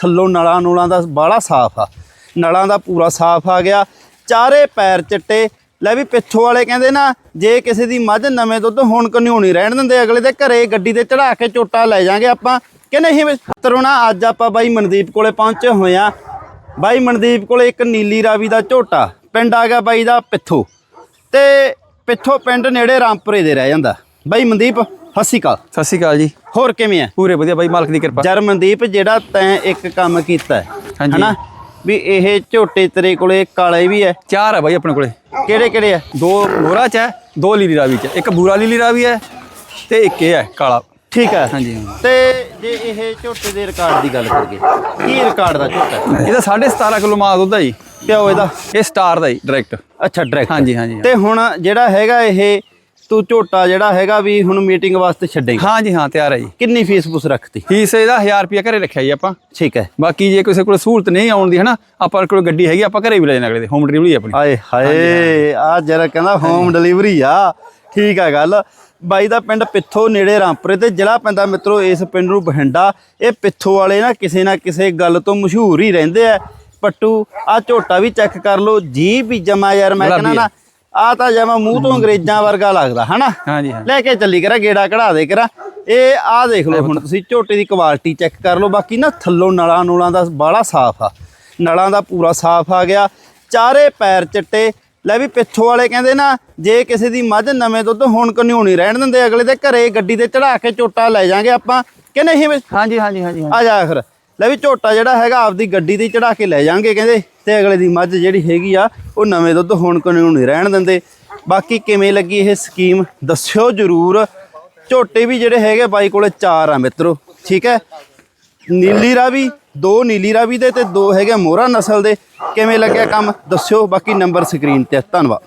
ਥੱਲੋਂ ਨਲਾਂ ਨੂਲਾਂ ਦਾ ਬਾਹਲਾ ਸਾਫ਼ ਆ। ਨਲਾਂ ਦਾ ਪੂਰਾ ਸਾਫ਼ ਆ ਗਿਆ। ਚਾਰੇ ਪੈਰ ਚਿੱਟੇ। ਲੈ ਵੀ ਪਿੱਛੋਂ ਵਾਲੇ ਕਹਿੰਦੇ ਨਾ, ਜੇ ਕਿਸੇ ਦੀ ਮੱਝ ਨਵੇਂ ਦੁੱਧ ਹੁਣ ਕਨਿਉਣੀ ਰਹਿਣ ਦਿੰਦੇ, ਅਗਲੇ ਦੇ ਘਰੇ ਗੱਡੀ ਤੇ ਚੜਾ ਕੇ ਚੋਟਾ ਲੈ ਜਾਾਂਗੇ ਆਪਾਂ। ਕਿ ਨਹੀਂ ਮਿੱਤਰੋ ਨਾ ਅੱਜ ਆਪਾਂ ਬਾਈ ਮਨਦੀਪ ਕੋਲੇ ਪਹੁੰਚੇ ਹੋਏ ਆ। ਬਾਈ ਮਨਦੀਪ ਕੋਲੇ ਇੱਕ ਨੀਲੀ ਰਾਵੀ ਦਾ ਝੋਟਾ। ਪਿੰਡ ਆ ਗਿਆ ਬਾਈ ਦਾ ਪਿੱਥੋ। ਤੇ ਪਿੱਥੋਂ ਪਿੰਡ ਨੇੜੇ ਰਾਮਪੁਰੇ ਦੇ ਰਹਿ ਜਾਂਦਾ। ਬਾਈ ਮਨਦੀਪ ਹੱਸੀ ਕਾ ਸਤਿ ਸ਼੍ਰੀ ਅਕਾਲ ਜੀ। ਹੋਰ ਕਿਵੇਂ ਆ ਪੂਰੇ ਵਧੀਆ ਬਾਈ ਮਾਲਕ ਦੀ ਕਿਰਪਾ। ਜਰ ਮਨਦੀਪ ਜਿਹੜਾ ਤੈਂ ਇੱਕ ਕੰਮ ਕੀਤਾ ਹੈ। ਹਨਾ? ਵੀ ਇਹ ਝੋਟੇ ਤੇਰੇ ਕੋਲੇ ਕਾਲੇ ਵੀ ਹੈ ਚਾਰ ਹੈ ਬਾਈ ਆਪਣੇ ਕੋਲੇ। ਕਿਹੜੇ ਕਿਹੜੇ ਆ ਦੋ ਗੋਰਾ ਚ ਹੈ ਦੋ ਲੀਲੀ ਰਾਵੀ ਚ। ਇੱਕ ਬੂਰਾ ਲੀਲੀ ਰਾਵੀ ਹੈ ਤੇ ਇੱਕ ਇਹ ਹੈ ਕਾਲਾ। ਠੀਕ ਹੈ ਹਾਂਜੀ। ਤੇ ਜੇ ਇਹ ਝੋਟੇ ਦੇ ਰਿਕਾਰਡ ਦੀ ਗੱਲ ਕਰੀਏ ਕੀ ਰਿਕਾਰਡ ਦਾ ਝੋਟਾ? ਇਹਦਾ 17.5 ਕਿਲੋ ਮਾਲ ਦੁੱਧ ਹੈ ਜੀ। ਪਿਓ ਇਹਦਾ? ਇਹ ਸਟਾਰ ਦਾ ਜੀ ਡਾਇਰੈਕਟ ਅੱਛਾ ਡਾਇਰੈਕਟ ਹਾਂਜੀ, ਹਾਂਜੀ। ਤੇ ਹੁਣ ਜਿਹੜਾ ਹੈਗਾ ਇਹ ਤੂੰ ਝੋਟਾ ਜਿਹੜਾ ਹੈਗਾ ਵੀ ਹੁਣ ਮੀਟਿੰਗ ਵਾਸਤੇ ਛੱਡੇਗਾ। ਹਾਂ ਜੀ ਹਾਂ ਤਿਆਰ ਹੈ ਜੀ। ਕਿੰਨੀ ਫੀਸ ਫੂਸ ਰੱਖਤੀ? ਫੀਸ ਇਹਦਾ 1000 ਰੁਪਏ ਘਰੇ ਰੱਖਿਆ ਜੀ ਆਪਾਂ। ਠੀਕ ਹੈ। ਬਾਕੀ ਜੇ ਕਿਸੇ ਕੋਲ ਸਹੂਲਤ ਨਹੀਂ ਆਉਣ ਦੀ ਹਨਾ ਆਪਾਂ ਕੋਲ ਗੱਡੀ ਹੈਗੀ ਆਪਾਂ ਘਰੇ ਵੀ ਲੈ ਜਾਣਾ ਅਗਲੇ ਦੇ ਹੋਮ ਡਿਲੀਵਰੀ ਆਪਣੀ। ਆਏ ਹਾਏ ਆ ਜਰਾ ਕਹਿੰਦਾ ਹੋਮ ਡਿਲੀਵਰੀ ਆ। ਠੀਕ ਆ ਗੱਲ। ਬਾਈ ਦਾ ਪਿੰਡ ਪਿੱਥੋ ਨੇੜੇ ਰਾਮਪੁਰੇ ਤੇ ਜ਼ਿਲ੍ਹਾ ਪੈਂਦਾ ਮਿੱਤਰੋ ਇਸ ਪਿੰਡ ਨੂੰ ਬਠਿੰਡਾ। ਇਹ ਪਿੱਥੋ ਵਾਲੇ ਨਾ ਕਿਸੇ ਨਾ ਕਿਸੇ ਗੱਲ ਤੋਂ ਮਸ਼ਹੂਰ ਹੀ ਰਹਿੰਦੇ ਆ। ਪੱਟੂ ਆ ਝੋਟਾ ਵੀ ਚੈੱਕ ਕਰ ਲਓ ਜੀ ਵੀ ਜਮਾ ਯਾਰ ਮੈਂ ਕਹਿੰਦਾ ਨਾ ਆ ਤਾਂ ਜਮਾ ਮੂੰਹ ਤੋਂ ਅੰਗਰੇਜ਼ਾਂ ਵਰਗਾ ਲੱਗਦਾ ਹਨਾ? ਹਾਂ ਜੀ ਹਾਂ ਲੈ ਕੇ ਚੱਲੀ ਕਰਾ ਗੇੜਾ ਕਢਾ ਦੇ ਕਰਾ। ਇਹ ਆ ਦੇਖ ਲਓ ਹੁਣ ਤੁਸੀਂ ਝੋਟੇ ਦੀ ਕੁਆਲਿਟੀ ਚੈੱਕ ਕਰ ਲਓ। ਬਾਕੀ ਨਾ ਥੱਲੋਂ ਨਲਾਂ ਨੂਲਾਂ ਦਾ ਬਾਹਲਾ ਸਾਫ਼ ਆ। ਨਲਾਂ ਦਾ ਪੂਰਾ ਸਾਫ਼ ਆ ਗਿਆ। ਚਾਰੇ ਪੈਰ ਚਿੱਟੇ। ਲੈ ਵੀ ਪਿੱਛੋਂ ਵਾਲੇ ਕਹਿੰਦੇ ਨਾ ਜੇ ਕਿਸੇ ਦੀ ਮੱਝ ਨਵੇਂ ਦੁੱਧ ਹੁਣ ਕਨਿਉਣੀ ਰਹਿਣ ਦਿੰਦੇ ਅਗਲੇ ਦੇ ਘਰੇ ਗੱਡੀ ਤੇ ਚੜਾ ਕੇ ਝੋਟਾ ਲੈ ਜਾਾਂਗੇ ਆਪਾਂ। ਕਿ ਨਹੀਂ ਵੀ? ਹਾਂ ਜੀ ਹਾਂ ਜੀ ਹਾਂ ਜੀ ਹਾਂ ਆ ਜਾ ਫਿਰ। ਲੈ ਵੀ ਝੋਟਾ ਜਿਹੜਾ ਹੈਗਾ ਆਪਦੀ ਗੱਡੀ ਤੇ ਚੜਾ ਕੇ ਲੈ ਜਾਾਂਗੇ ਕਹਿੰਦੇ, ਤੇ ਅਗਲੇ ਦੀ ਮੱਝ ਜਿਹੜੀ ਹੈਗੀ ਆ, ਉਹ ਨਵੇਂ ਦੁੱਧ ਹੁਣ ਕਾਨੂੰਨ ਨਹੀਂ ਰਹਿਣ ਦਿੰਦੇ। ਬਾਕੀ ਕਿਵੇਂ ਲੱਗੀ ਇਹ ਸਕੀਮ, ਦੱਸਿਓ ਜਰੂਰ। ਝੋਟੇ ਵੀ ਜਿਹੜੇ ਹੈਗੇ ਬਾਈ ਕੋਲੇ ਚਾਰ ਆ ਮਿੱਤਰੋ, ਠੀਕ ਹੈ? ਨੀਲੀ ਰਾਵੀ, ਦੋ ਨੀਲੀ ਰਾਵੀ ਦੇ ਤੇ ਦੋ ਹੈਗੇ ਮੋਹਰਾ ਨਸਲ ਦੇ। ਕਿਵੇਂ ਲੱਗਿਆ ਕੰਮ, ਦੱਸਿਓ, ਬਾਕੀ ਨੰਬਰ ਸਕਰੀਨ ਤੇ ਧੰਨਵਾਦ।